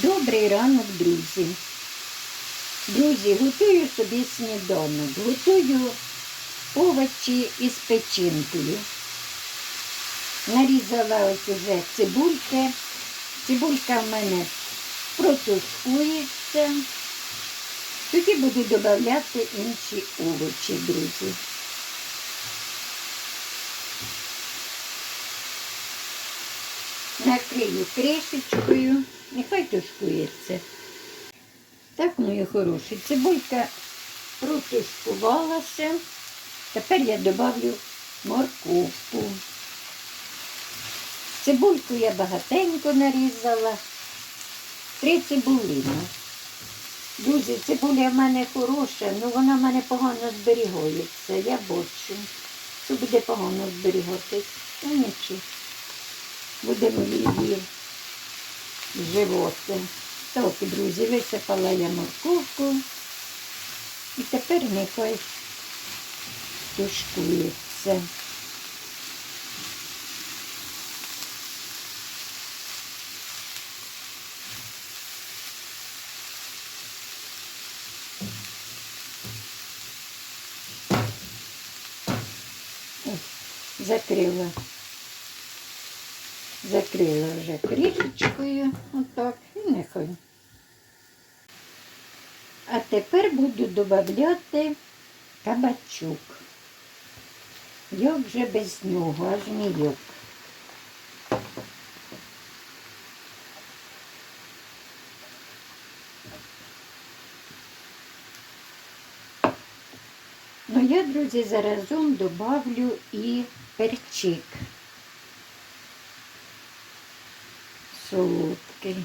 Добрий ранок, друзі. Друзі, готую собі сніданок. Готую овочі із печінкою. Нарізала ось уже цибульки. Цибулька в мене протушкується. Тоді буду додавати інші овочі, друзі. Накрию кришечкою, нехай тушкується. Так, мої хороші, цибулька протушкувалася. Тепер я додавлю морковку. Цибульку я багатенько нарізала. Три цибулини. Друзі, цибуля в мене хороша, але вона в мене погано зберігається. Я бачу, що буде погано зберігатись. Ну нічого. Будемо її вживати. Так, друзі, висипала я морковку. І тепер нехай тушкується. Закрила. Закрила вже кришечкою, отак, і нехай. А тепер буду додавати кабачок. Як вже без нього, аж ніяк. Ну, я, друзі, заразом добавлю і перчик. Солодкий.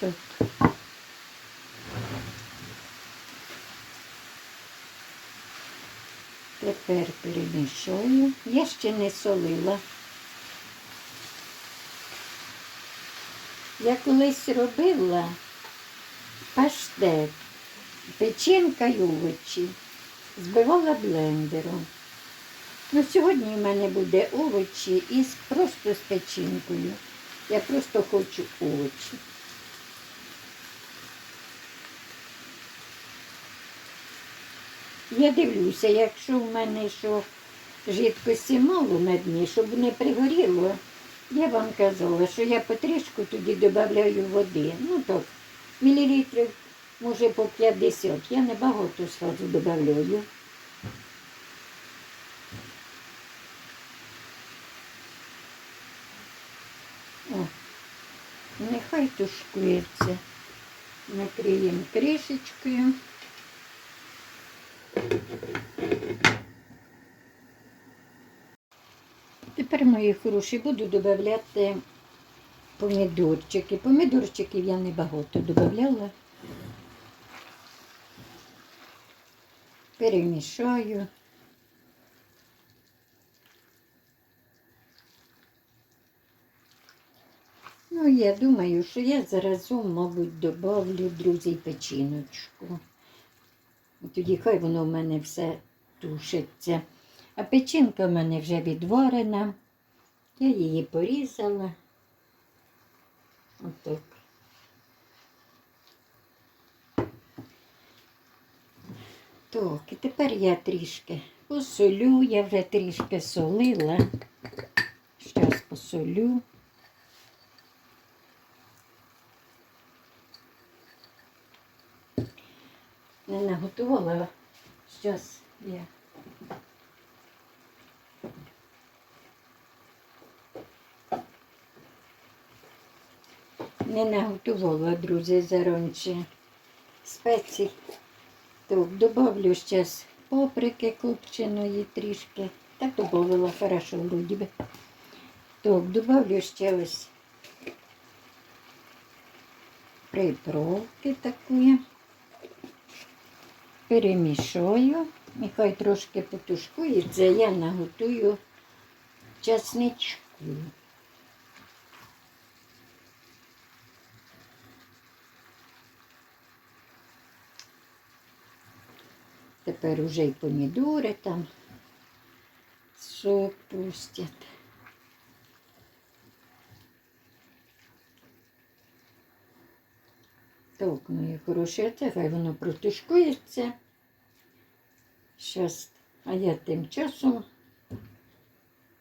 Так. Тепер перемішую. Я ще не солила. Я колись робила паштет, печінка й овочі, збивала блендером. Ну, сьогодні в мене буде овочі із просто з печінкою. Я просто хочу овочі. Я дивлюся, якщо в мене що жидкості мало на дні, щоб не пригоріло, я вам казала, що я потрішку тоді додаю води. Ну так, мілілітрів, може по 50. Я не багато сразу додаю. О, нехай тушкується. Накриємо кришечкою. Тепер, мої хороші, буду додавати помідорчики. Помідорчиків я не багато додавала. Перемішаю. Ну, я думаю, що я заразом, мабуть, добавлю, друзі, печіночку. Тоді хай воно в мене все тушиться. А печінка в мене вже відварена. Я її порізала. Отак. Так, і тепер я трішки посолю, я вже трішки солила. Зараз посолю. Не наготувала. Зараз я. Не наготувала, друзі, заранче спеції. Так, добавлю зараз паприки копченої трішки. Так добавила хорошо вроді би. Так, добавлю ще ось приправки такі. Перемішаю. Нехай трошки потушкується, я наготую часничку. Тепер уже й помідори там сок пустять. Так, мої хороші, це хай воно протушкується. Щас. А я тим часом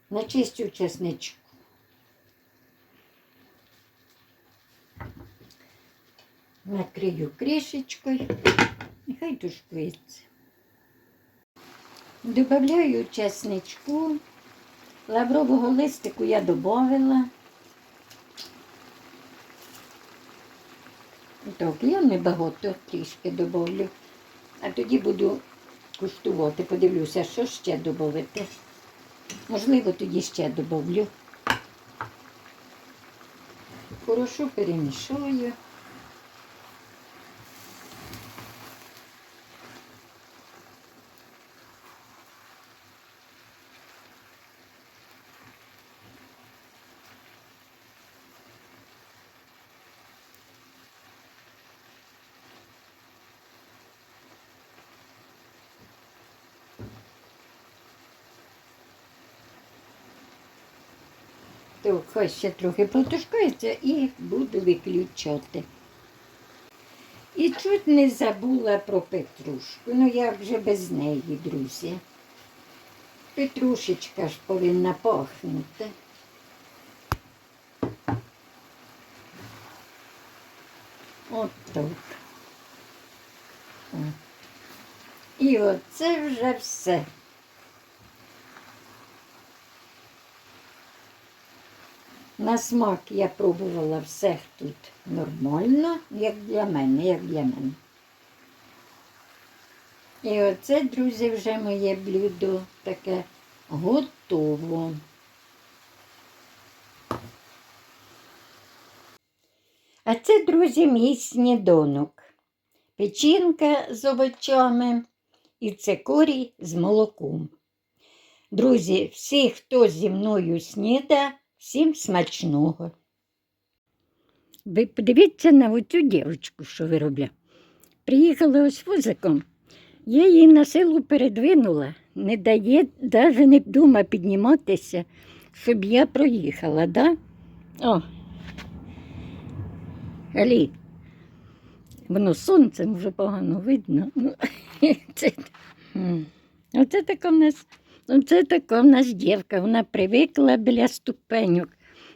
начистю чесничку. Накрию кришечкою. Нехай тушкується. Добавляю чесничку. Лаврового листику я додавила. Так, я не багато трішки добавлю. А тоді буду куштувати, подивлюся, що ще додати. Можливо, тоді ще додавлю. Хорошо перемішаю. То хай ще трохи протушкається і буду виключати. І чуть не забула про петрушку. Ну як вже без неї, друзі. Петрушечка ж повинна пахнути. От так. О. І оце вже все. На смак я пробувала все тут нормально, як для мене, як для мене. І оце, друзі, вже моє блюдо таке готово. А це, друзі, мій сніданок. Печінка з овочами і цикорій з молоком. Друзі, всі, хто зі мною сніда, всім смачного. Ви подивіться на оцю дівчинку, що виробляє. Приїхала ось вузиком. Я її на силу передвинула, не дає, навіть не дума підніматися, щоб я проїхала, да? О. Алі. Воно сонцем вже погано видно. Ну, оце така в нас, оце така в нас дівка. Вона привикла біля ступеньок.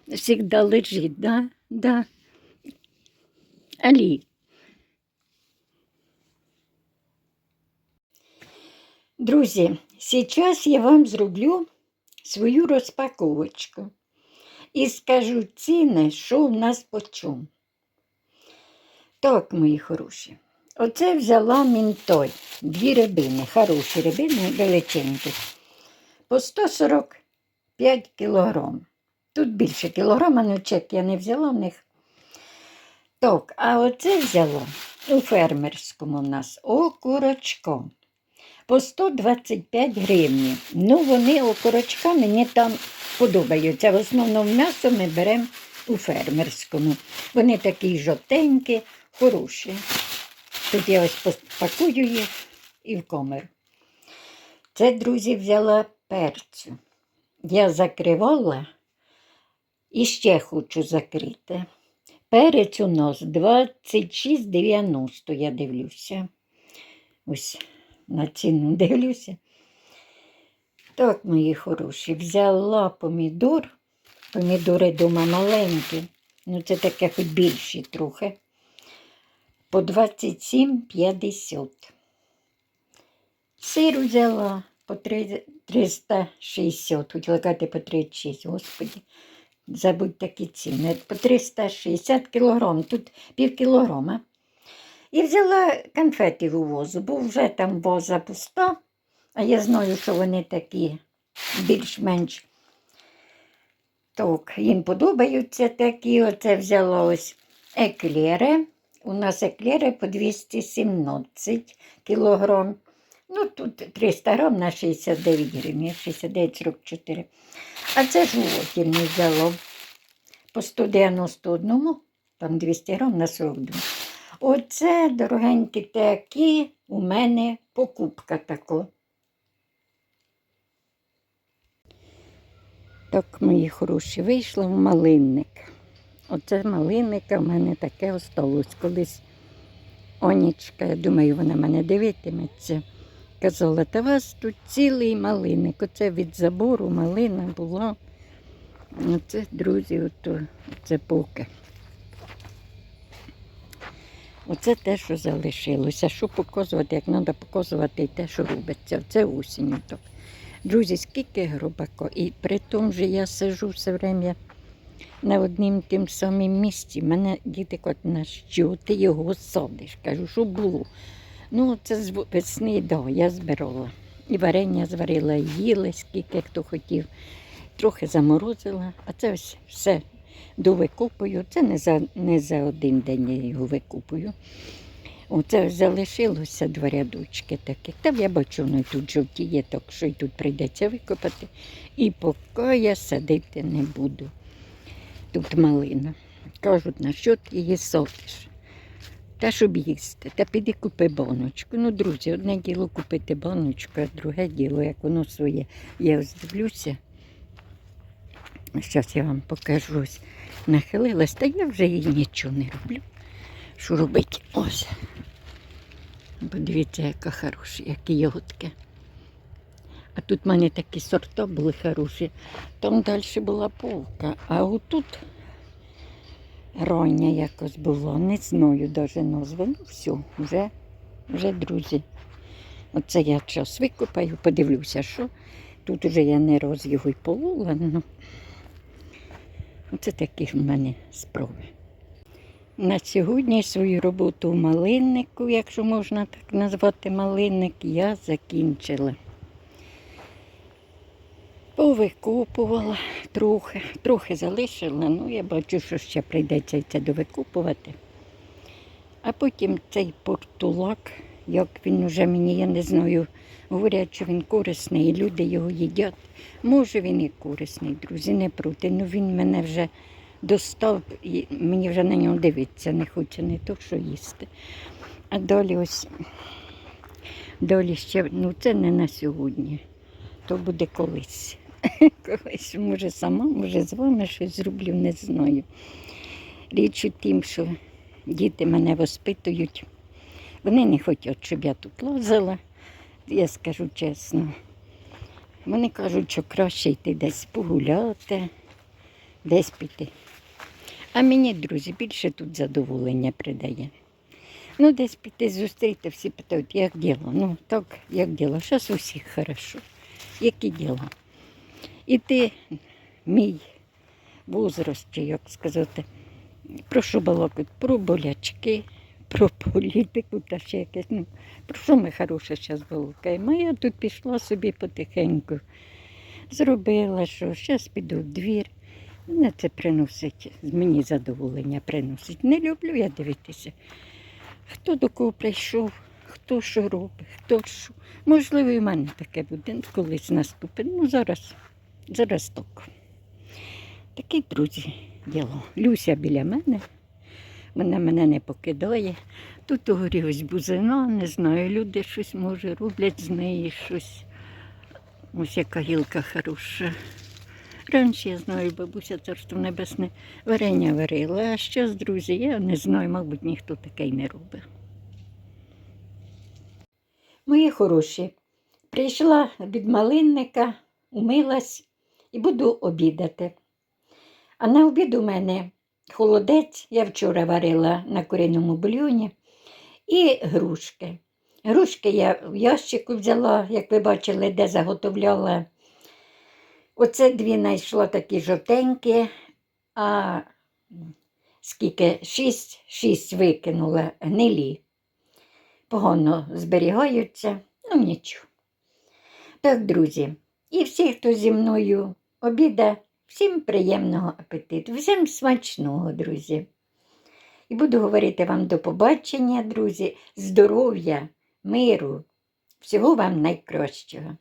Всігда лежить, да? Да. Алі. Друзі, зараз я вам зроблю свою розпаковочку і скажу ціни, що в нас по чому. Так, мої хороші. Оце взяла мінтой. Дві рибини, хороші рибини, величенькі. По 145 кілограм. Тут більше кілограма, ну чек я не взяла в них. Так, а оце взяла у фермерському в нас окурочко. По 125 гривень. Ну, вони окурочка мені там подобаються. В основному м'ясо ми беремо у фермерському. Вони такі жовтенькі, хороші. Тут я ось пакую їх і в комер. Це, друзі, взяла перцю. Я закривала і ще хочу закрити. Перець у нас 26,90, я дивлюся. Ось на ціну дивлюся. Так, мої хороші, взяла помідор. Помідори дома маленькі. Ну, це таке хоч більші трохи. По 27,50. Сир взяла по 360, хотіла казати по 36, господі. Забудь такі ціни. По 360 кілограм, тут пів кілограма. І взяла конфети у возу, бо вже там воза пуста, а я знаю, що вони такі більш-менш. Так, їм подобаються такі. Оце взяла ось еклери. У нас еклери по 217 кілограм. Ну, тут 300 грам на 69 гривень, 69,44. А це жовтільне взяло по 191, там 200 грам на 42. Оце, дорогенькі такі, у мене покупка така. Так, мої хороші, вийшла в малинник. Оце малинника в мене таке осталось. Колись Онічка, я думаю, вона мене дивитиметься. Казала, та вас тут цілий малиник. Оце від забору малина була. Оце, друзі, ото, це поки. Оце те, що залишилося. Що показувати, як треба показувати і те, що робиться. Це осінь. Друзі, скільки гробако. І при тому що я сижу все время на однім тим самим місці. Мене діти кажуть, на що ти його садиш? Кажу, що було. Ну, це з весни, да, я збирала. І варення зварила, і їли, скільки хто хотів. Трохи заморозила, а це ось все довикупую. Це не за, не за один день я його викупую. Оце залишилося два рядочки таких. Та я бачу, воно й тут жовтіє, так що й тут прийдеться викопати. І поки я садити не буду. Тут малина. Кажуть, на що ти її садиш? Та щоб їсти, та піди купи баночку. Ну, друзі, одне діло купити баночку, а друге діло, як воно своє. Я ось дивлюся. Зараз я вам покажу. Ось нахилилась, та я вже їй нічого не роблю. Що робити? Ось. Подивіться, яка хороша, які ягодки. А тут в мене такі сорта були хороші. Там далі була полка, а отут рання якось була. Не знаю навіть назви. Ну все, вже, вже друзі. Оце я час викопаю, подивлюся, що. Тут уже я не раз його й полола. Ну. Оце такі в мене справи. На сьогодні свою роботу в малиннику, якщо можна так назвати малинник, я закінчила. Повикопувала трохи, трохи залишила, ну я бачу, що ще прийдеться це довикопувати. А потім цей портулак, як він уже мені, я не знаю, говорять, що він корисний, і люди його їдять. Може він і корисний, друзі, не проти. Ну він мене вже достав, і мені вже на нього дивитися не хоче, не то, що їсти. А далі ось, далі ще, ну це не на сьогодні, то буде колись. Колись, може, сама, може, з вами щось зроблю, не знаю. Річ у тім, що діти мене воспитують. Вони не хочуть, щоб я тут лазила, я скажу чесно. Вони кажуть, що краще йти десь погуляти, десь піти. А мені, друзі, більше тут задоволення придає. Ну, десь піти зустріти, всі питають, як діло. Ну, так, як діло. Зараз у всіх хорошо. Які діла? І ти, мій возраст, чи як сказати, про що балакати? Про болячки, про політику та ще якесь. Ну, про що ми хороше зараз балакаємо? А я тут пішла собі потихеньку. Зробила, що зараз піду в двір. Мене це приносить, мені задоволення приносить. Не люблю я дивитися, хто до кого прийшов, хто що робить, хто що. Можливо, і в мене таке буде ну, колись наступить. Ну, зараз, так. Такі, друзі, діло. Люся біля мене, вона мене не покидає. Тут угорі ось бузина, не знаю, люди щось може роблять з неї щось. Ось яка гілка хороша. Раніше я знаю, бабуся царство небесне варення варила, а зараз, друзі, я не знаю, мабуть, ніхто таке й не робить. Мої хороші, прийшла від малинника, умилась і буду обідати. А на обід у мене холодець, я вчора варила на куриному бульйоні, і грушки. Грушки я в ящику взяла, як ви бачили, де заготовляла. Оце дві знайшла такі жовтенькі, а скільки шість, шість викинула гнилі. Погано зберігаються, ну нічого. Так, друзі, і всі, хто зі мною обіда, всім приємного апетиту, всім смачного, друзі. І буду говорити вам до побачення, друзі, здоров'я, миру, всього вам найкращого.